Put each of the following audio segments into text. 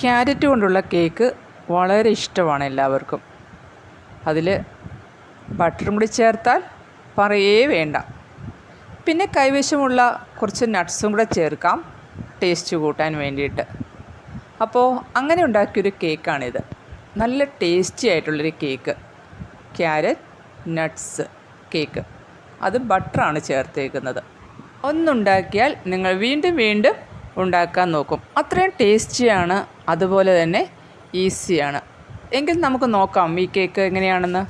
Carrot കൊണ്ടുള്ള cake വളരെ ഇഷ്ടമാണ് എല്ലാവർക്കും. അതിൽ ബട്ടറും കൂടി ചേർത്താൽ പറയേ വേണ്ട. പിന്നെ കൈവശമുള്ള കുറച്ച് നട്ട്സും കൂടെ ചേർക്കാം ടേസ്റ്റ് കൂട്ടാൻ വേണ്ടിയിട്ട്. അപ്പോൾ അങ്ങനെ ഉണ്ടാക്കിയൊരു കേക്കാണിത്. നല്ല ടേസ്റ്റി ആയിട്ടുള്ളൊരു കേക്ക്. Carrot nuts cake. അത് ബട്ടറാണ് ചേർത്തേക്കുന്നത്. ഒന്നുണ്ടാക്കിയാൽ നിങ്ങൾ വീണ്ടും വീണ്ടും ഉണ്ടാക്കാൻ നോക്കും. അത്രയും ടേസ്റ്റിയാണ് അതുപോലെ തന്നെ ഈസിയാണ്. എങ്കിൽ നമുക്ക് നോക്കാം ഈ കേക്ക് എങ്ങനെയാണെന്ന്.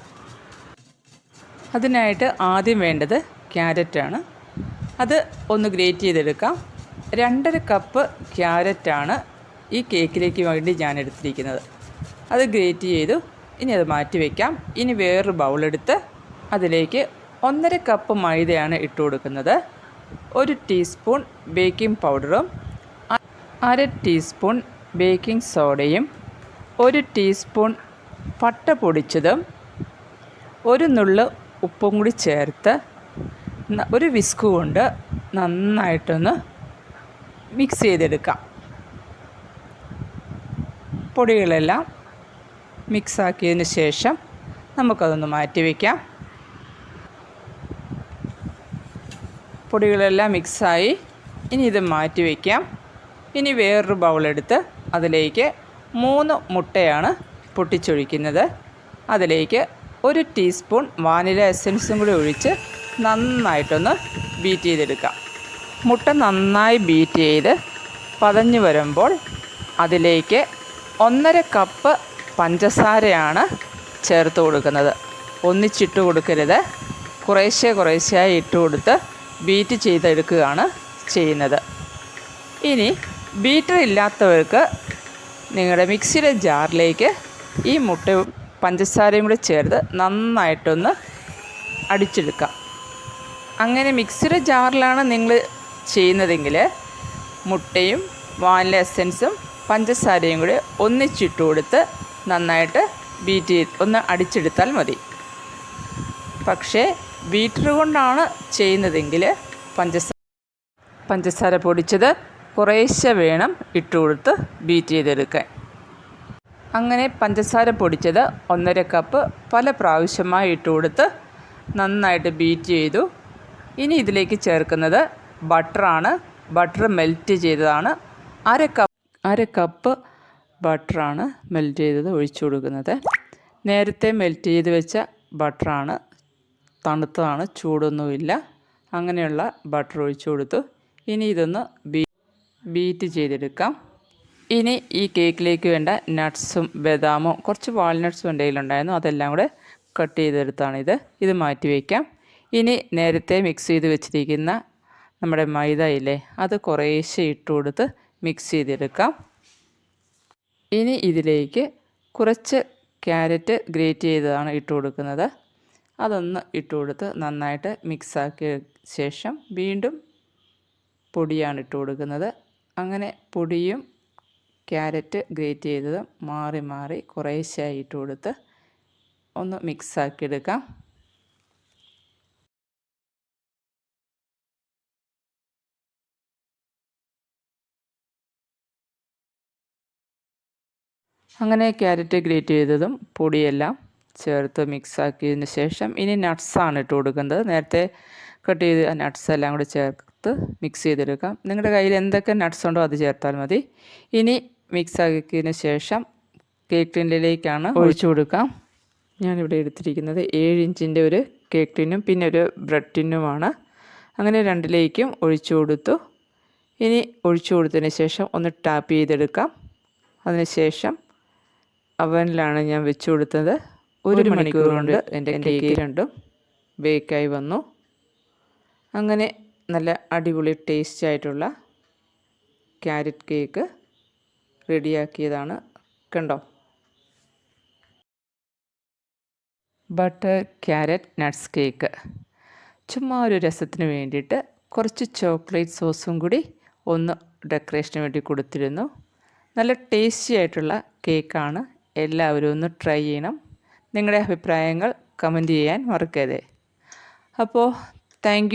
അതിനായിട്ട് ആദ്യം വേണ്ടത് ക്യാരറ്റാണ് അത് ഒന്ന് ഗ്രേറ്റ് ചെയ്തെടുക്കാം. രണ്ടര കപ്പ് ക്യാരറ്റാണ് ഈ കേക്കിലേക്ക് വേണ്ടി ഞാൻ എടുത്തിരിക്കുന്നത്. അത് ഗ്രേറ്റ് ചെയ്തു. ഇനി അത് മാറ്റി വയ്ക്കാം ഇനി വേറൊരു ബൗളെടുത്ത് അതിലേക്ക് ഒന്നര കപ്പ് മൈദയാണ് ഇട്ട് കൊടുക്കുന്നത്. ഒരു ടീസ്പൂൺ ബേക്കിംഗ് പൗഡറും അര ടീസ്പൂൺ ബേക്കിംഗ് സോഡയും ഒരു ടീസ്പൂൺ പട്ട പൊടിച്ചതും ഒരു നുള്ള് ഉപ്പും കൂടി ചേർത്ത് ഒരു വിസ്ക് കൊണ്ട് നന്നായിട്ടൊന്ന് മിക്സ് ചെയ്തെടുക്കാം. പൊടികളെല്ലാം മിക്സാക്കിയതിന് ശേഷം നമുക്കതൊന്ന് മാറ്റി വയ്ക്കാം പൊടികളെല്ലാം മിക്സായി ഇനി ഇത് മാറ്റി വയ്ക്കാം ഇനി വേറൊരു ബൗളെടുത്ത് അതിലേക്ക് മൂന്ന് മുട്ടയാണ് പൊട്ടിച്ചൊഴിക്കുന്നത്. അതിലേക്ക് ഒരു ടീസ്പൂൺ വാനില എസൻസും കൂടി ഒഴിച്ച് നന്നായിട്ടൊന്ന് ബീറ്റ് ചെയ്തെടുക്കാം. മുട്ട നന്നായി ബീറ്റ് ചെയ്ത് പതഞ്ഞു വരുമ്പോൾ അതിലേക്ക് ഒന്നര കപ്പ് പഞ്ചസാരയാണ് ചേർത്ത് കൊടുക്കുന്നത്. ഒന്നിച്ചിട്ട് കൊടുക്കരുത്. കുറേശ്ശെ കുറേശ്ശെയായി ഇട്ട് കൊടുത്ത് ബീറ്റ് ചെയ്തെടുക്കുകയാണ് ചെയ്യുന്നത്. ഇനി ബീറ്റർ ഇല്ലാത്തവർക്ക് നിങ്ങളുടെ മിക്സിയുടെ ജാറിലേക്ക് ഈ മുട്ടയും പഞ്ചസാരയും കൂടി ചേർത്ത് നന്നായിട്ടൊന്ന് അടിച്ചെടുക്കാം. അങ്ങനെ മിക്സിയുടെ ജാറിലാണ് നിങ്ങൾ ചെയ്യുന്നതെങ്കിൽ മുട്ടയും വാനില എസൻസും പഞ്ചസാരയും കൂടി ഒന്നിച്ചിട്ട് കൊടുത്ത് നന്നായിട്ട് ബീറ്റ് ചെയ്ത് ഒന്ന് അടിച്ചെടുത്താൽ മതി. പക്ഷേ ബീറ്റർ കൊണ്ടാണ് ചെയ്യുന്നതെങ്കിൽ പഞ്ചസാര പഞ്ചസാര പൊടിച്ചത് കുറേശ്ശെ വേണം ഇട്ട് കൊടുത്ത് ബീറ്റ് ചെയ്തെടുക്കാൻ. അങ്ങനെ പഞ്ചസാര പൊടിച്ചത് ഒന്നര കപ്പ് പല പ്രാവശ്യമായി ഇട്ട് കൊടുത്ത് നന്നായിട്ട് ബീറ്റ് ചെയ്തു. ഇനി ഇതിലേക്ക് ചേർക്കുന്നത് ബട്ടറാണ് ബട്ടർ മെൽറ്റ് ചെയ്തതാണ്. അര കപ്പ് അര കപ്പ് ബട്ടറാണ് മെൽറ്റ് ചെയ്തത് ഒഴിച്ചു കൊടുക്കുന്നത്. നേരത്തെ മെൽറ്റ് ചെയ്ത് വെച്ച ബട്ടറാണ് തണുത്തതാണ് ചൂടൊന്നുമില്ല. അങ്ങനെയുള്ള ബട്ടർ ഒഴിച്ചു കൊടുത്തു. ഇനി ഇതൊന്ന് ബീ ബീറ്റ് ചെയ്തെടുക്കാം. ഇനി ഈ കേക്കിലേക്ക് വേണ്ട നട്ട്സും ബദാമും കുറച്ച് വാൾനട്ട്സും എന്റെ കയ്യിലുണ്ടായിരുന്നു. അതെല്ലാം കൂടെ കട്ട് ചെയ്തെടുത്താണിത് ഇത്. മാറ്റി വയ്ക്കാം. ഇനി നേരത്തെ മിക്സ് ചെയ്ത് വെച്ചിരിക്കുന്ന നമ്മുടെ മൈദ ഇല്ലേ അത് കുറേശ്ശെ ഇട്ട് കൊടുത്ത് മിക്സ് ചെയ്തെടുക്കാം. ഇനി ഇതിലേക്ക് കുറച്ച് ക്യാരറ്റ് ഗ്രേറ്റ് ചെയ്തതാണ് ഇട്ട് കൊടുക്കുന്നത്. അതൊന്ന് ഇട്ട് കൊടുത്ത് നന്നായിട്ട് മിക്സാക്കിയ ശേഷം വീണ്ടും പൊടിയാണ് ഇട്ട് കൊടുക്കുന്നത്. അങ്ങനെ പൊടിയും ക്യാരറ്റ് ഗ്രേറ്റ് ചെയ്തത് മാറി മാറി കുറേശ്ശായി ഇട്ട് കൊടുത്ത് ഒന്ന് മിക്സാക്കി എടുക്കാം അങ്ങനെ ക്യാരറ്റ് ഗ്രേറ്റ് ചെയ്തതും പൊടിയെല്ലാം ചേർത്ത് മിക്സാക്കിയതിന് ശേഷം ഇനി നട്ട്സാണ് ഇട്ട് കൊടുക്കുന്നത്. നേരത്തെ കട്ട് ചെയ്ത് നട്ട്സ് എല്ലാം കൂടി ചേർത്ത് മിക്സ് ചെയ്തെടുക്കാം. നിങ്ങളുടെ കയ്യിൽ എന്തൊക്കെ നട്ട്സ് ഉണ്ടോ അത് ചേർത്താൽ മതി. ഇനി മിക്സ് ആക്കിയതിന് ശേഷം കേക്ക് ടിന്നിലേക്കാണ് ഒഴിച്ചു കൊടുക്കാം. ഞാനിവിടെ എടുത്തിരിക്കുന്നത് ഏഴ് ഇഞ്ചിന്റെ ഒരു കേക്ക് ടിന്നും പിന്നെ ഒരു ബ്രെഡ് ടിന്നുമാണ് അങ്ങനെ രണ്ടിലേക്കും ഒഴിച്ചു കൊടുത്തു. ഇനി ഒഴിച്ചു കൊടുത്തതിന് ശേഷം ഒന്ന് ടാപ്പ് ചെയ്തെടുക്കാം. അതിനുശേഷം അവനിലാണ് ഞാൻ വെച്ചു കൊടുത്തത്. ഒരു മണിക്കൂർ കൊണ്ട് എന്റെ കേക്ക് രണ്ടും ബേക്കായി വന്നു. അങ്ങനെ നല്ല അടിപൊളി ടേസ്റ്റ് ആയിട്ടുള്ള ക്യാരറ്റ് കേക്ക് റെഡിയാക്കിയതാണ്. കണ്ടോ? ബട്ടർ ക്യാരറ്റ് നട്ട്സ് കേക്ക് ചുമ്മാ ഒരു രസത്തിന് വേണ്ടിയിട്ട് കുറച്ച് ചോക്ലേറ്റ് സോസും കൂടി ഒന്ന് ഡെക്കറേഷന് വേണ്ടി കൊടുത്തിരുന്നു. നല്ല ടേസ്റ്റി ആയിട്ടുള്ള കേക്കാണ് എല്ലാവരും ഒന്ന് ട്രൈ ചെയ്യണം. നിങ്ങളുടെ അഭിപ്രായങ്ങൾ കമന്റ് ചെയ്യാൻ മറക്കരുത്. അപ്പോൾ താങ്ക്